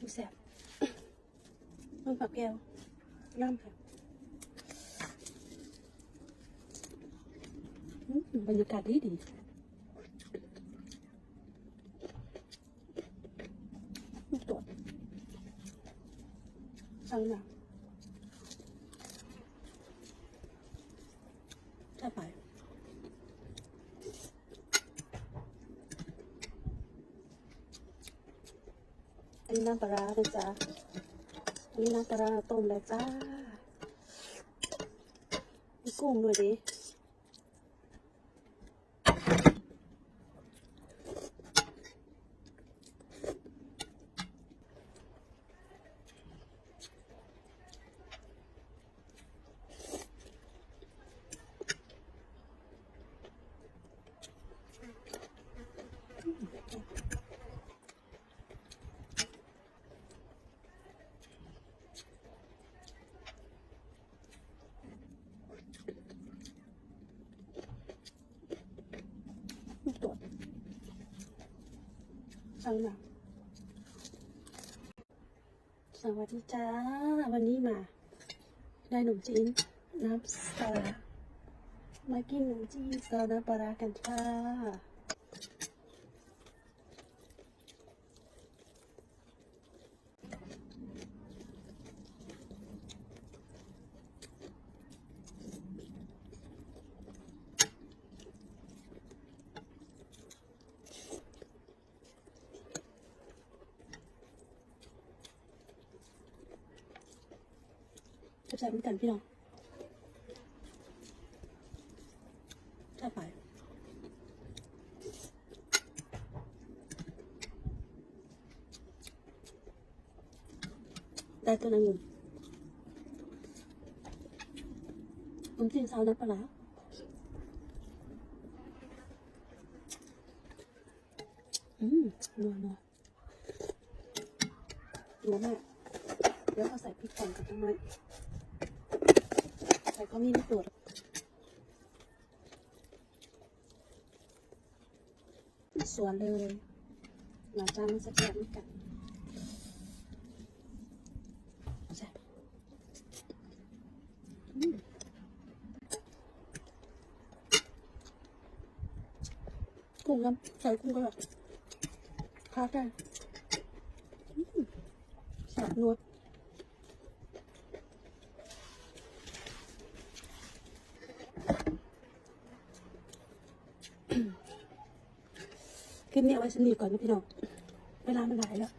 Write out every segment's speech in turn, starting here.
ดูแสบมันผักแก้วย่ำค่ะบรรยากาศดีดีตัวสั่งหนักถ้าไป อั นนี้น้ำปลาร้านะจ๊ะอันนี้น้ำปลาต้มเลยจ้ามีกุ้งด้วยดิ ลูกตัว สั่งหนักสวัสดีจ้า วันนี้มา ได้หนุ่มจีนน้ำปลาร้ามากินหนุ่มจีนซาวน้ำปลาร้ากันค่ะ จะใส่เหมือนกันพี่น้องถ้าไปได้ตัวนึงผมจิ้มซาวน้ำปลาอืมนัวนัวนัวมากเดี๋ยวเราใส่พริกแกงกับต้นทั้ นั้นใส่ก็มีไม่ตรวจสวนเลยหลังจากมันจะแกะไม่กันใช่กุ้งครับใส่กุ้งก็แบบค้าได้แสบนวด ลิปนี้เอาไว้สนิทก่อนนะพี่น้อง เวลามันหลายแล้ว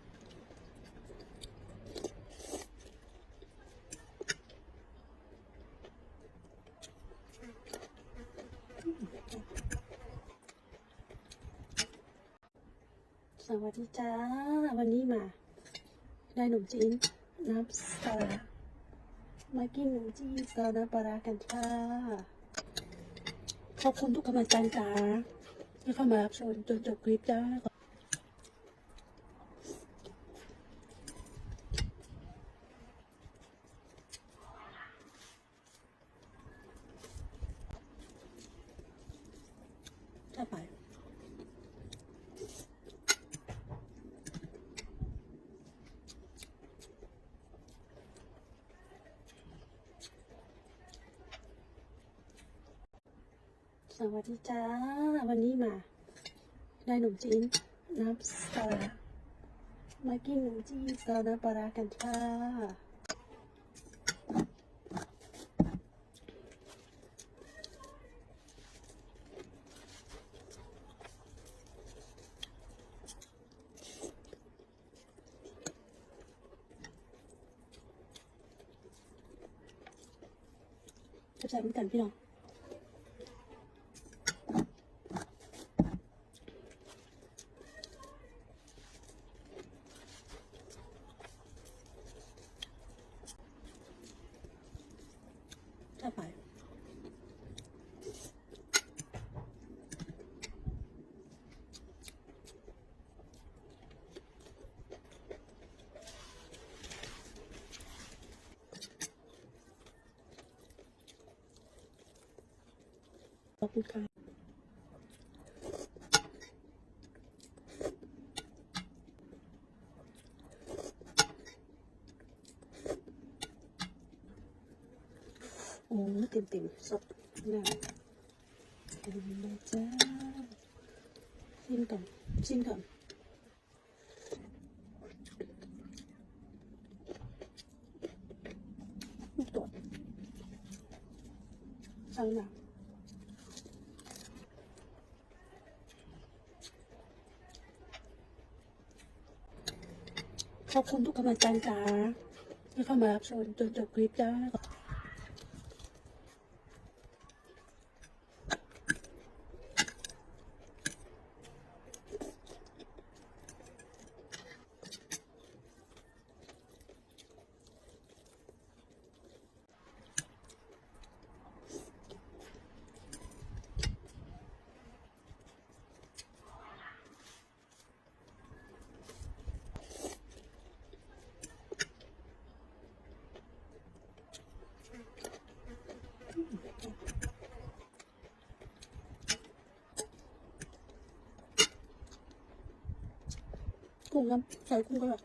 สวัสดีจ้า วันนี้มา ได้หนุ่มจีนน้ำปลาร้ามากินหนุ่มจีนซาวน้ำปลาร้ากันค่ะขอบคุณทุกกำลังใจจ้า ที่เข้ามารับชมจนจบคลิปจ้าถ้าไป สวัสดีจ้า วันนี้มาได้หนุ่มจีนน้ำปลาร้ามากินหนุ่มจีนซาวน้ำปลาร้ากันค่ะจะใส่เหมือนกันพี่น้อง có cái cay tìm tìm sọc nào tìm đây cha xin cầm xin cầm. Sang nào? ขอบคุณทุกกำลังใจจ้าที่เข้ามารับชมจนจบคลิปจ้า กุ้งน้ำใส่กุ้งก็แบบ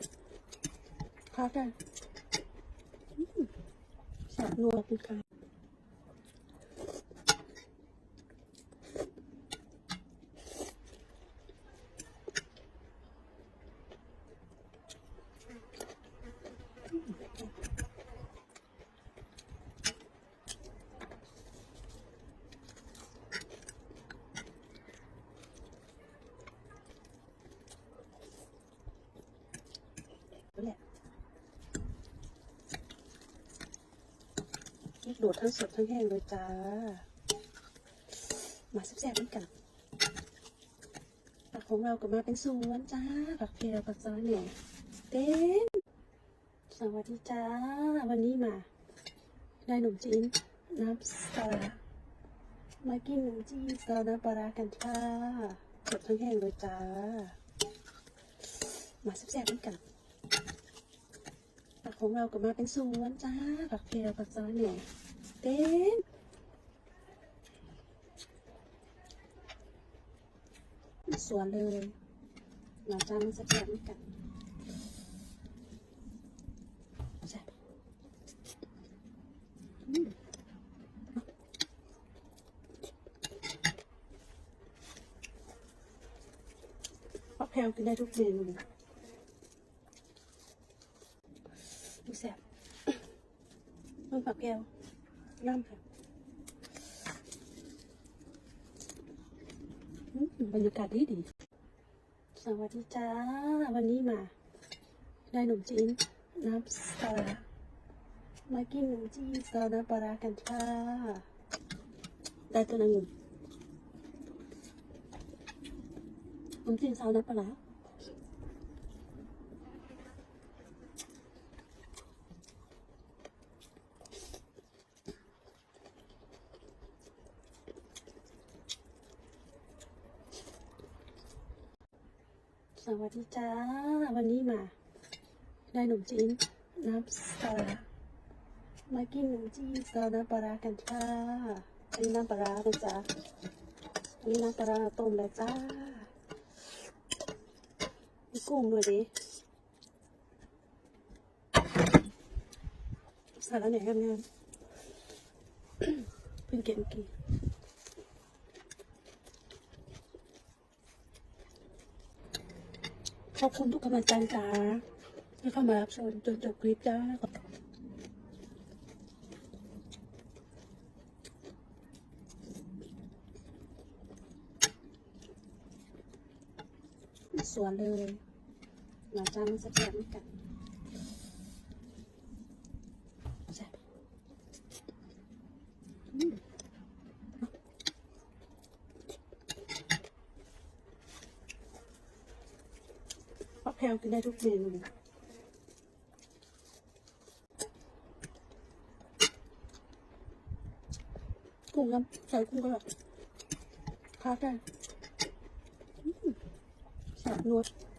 คาได้อืมแสบนัวคุณค่ะนี่แหละนี่โดดทั้งสดทั้งแห้งเลยจ้า มาแซ่บๆด้วยกันผักของเราก็มาเป็นสวนจ้า ผักเพลผักซอยเนี่ยเต้นสวัสดีจ้า วันนี้มา ได้หนุ่มจีนน้ำสลัดมากินหนุ่มจีนสลัดน้ำปลาร้ากันค่ะสดทั้งแห้งเลยจ้า มาแซ่บๆด้วยกัน ของเราก็มาเป็นสวนจ้าผักเพลผักซอยเนี่ยเต้นสวนเลยมาจ้ามันจะแกะกันใช่อืมผักแพลวกินได้ทุกเมนูดูแซ่บมัน ผักแพลวย่ำค่ะบรรยากาศดีดี สวัสดีจ้า วันนี้มา ได้หนุ่มจีน น้ำสลัดมากินหนุ่มจีนสลัดน้ำปลากันค่ะ ได้ตัวนึงหนุ่มจีนสลัดน้ำปลา สวัสดีจ้า วันนี้มา ได้หนุ่มจีนน้ำสลัดมากินหนุ่มจีนสลัดน้ำปลากันค่ะอันนี้น้ำปลาร้านะจ๊ะอันนี้น้ำปลาร้าต้มแล้วจ้ามีกุ้งด้วยดิสาระไหนกันเนี่ยเพิ่งเก็บเมื่อกี้ ขอบคุณทุกกำลังใจจ้าที่เข้ามารับชมจนจบคลิปจ้าสวนเลยมาจ้ามันจะแกะกันใช่อืม ผักแพลวกินได้ทุกเมนูกุ้งน้ำใส่กุ้งก็แบบค้าได้อืมแสบนัวเ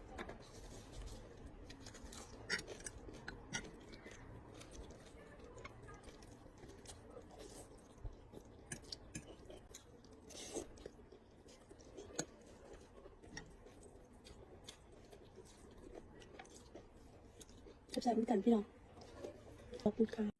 ข้าใจเหมือนกันพี่น้องขอบคุณค่ะ